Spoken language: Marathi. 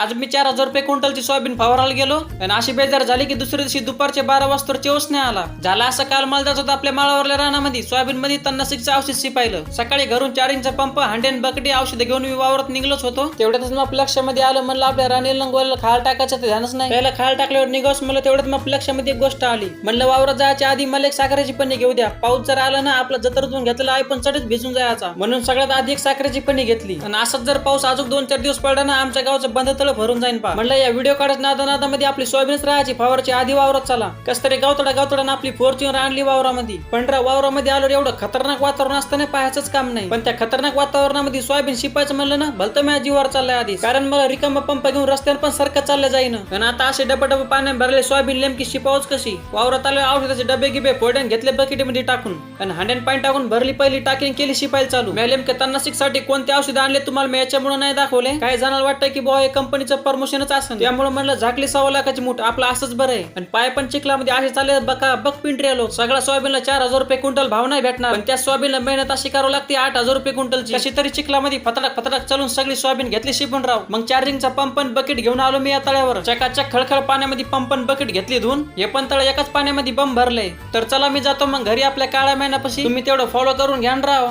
आज मी चार हजार रुपये क्विंटलची सोयाबीन फवारायला गेलो आणि अशी बेजार झाली की दुसऱ्या दिवशी दुपारचे बारा वाजता चेवच नाही आला. झाला असं काल मला जात होता आपल्या माळावरल्या रानामध्ये. सोयाबीन मध्ये तन्नासिकचं औषध शिपायलं. सकाळी घरून चार चारिंगचा पंप हांडेन बकडी औषध घेऊन मी वावरत निघलोच होतो. तेवढ्यातच मग लक्षामध्ये आलं म्हणलं आपल्या राणीला गोळ्याला खाल टाकायचं ते ध्यानच नाही. त्याला खाल टाकल्यावर निघास मला तेवढ्यात मग लक्षामध्ये एक गोष्ट आली. म्हणलं वावरात जायच्या आधी मला एक साखरेची पन्नी घेऊ द्या. पाऊस जर आला ना आपलं जतरतून घेतला आहे पण चढच भिजून जायचा. म्हणून सगळ्यात आधी एक साखरेची पन्नी घेतली. आणि असंच जर पाऊस अजून दोन चार दिवस पडला ना आमच्या गावचं बंद सगळं भरून जाईन पा म्हणलं या व्हिडिओ काढत नादा नादामध्ये आपली सोयाबीनच राहायची फावरची आधी वावरात चला. कस तरी गावतडा गावतडा आपली फोर्च्युनर आणली वावरामध्ये. पंढरा वावरामध्ये आलो एवढं खतरनाक वातावरण असताना पाहायचंच काम नाही. पण त्या खतरनाक वातावरणामध्ये सोयाबीन शिपायचं म्हणलं ना भलतं मी जीवावर चाललाय आधी कारण मला रिकामा पंप घेऊन रस्त्यावर पण सारखं चाललं जाईन. आणि आता असे डबा डबा पाण्यात भरले सोयाबीन नेमकी शिपावच कशी? वावरात आले औषधाचे डबे गिबे फोडण घेतले बकेटीमध्ये टाकून. आणि हंड्रेड पॉईंट टाकून भरली पहिली टाकीन केली शिपायला चालू. मी नेमके तन्नासिकसाठी कोणते औषध आणले तुम्हाला मी याच्यामुळे नाही दाखवले? काय जाणार वाटतं की बॉ हे कंपनीचं परमोशनच असं त्यामुळे म्हणलं झाकली सव्वा लाखाची मूठ. आपलं असंच बरं आहे. आणि पाय पण चिखलामध्ये असे चालले बका बक पिंटरी आलो. सगळ्या सोयाबीनला चार हजार रुपये क्विंटल भाव नाही भेटणार. पण त्या सोयाबीनला मेहनत अशी करावी लागते आठ हजार रुपये क्विंटलची. कशी तरी चिखलामध्ये फतडाक फतडाक चालून सगळी सोयाबीन घेतली शिपून राव. मग चार्जिंगचा पंप पण बकेट घेऊन आलो मी या तळ्यावर. चकाचक खळखळ पाण्यामध्ये पंप पण बकेट घेतली धुवून. हे पण तळ एकाच पाण्यामध्ये बंब भरले तर चला मी जातो मग घरी आपल्या काळ्या महिन्यापाशी तुम्ही तेवढं फॉलो करून घ्यान राव.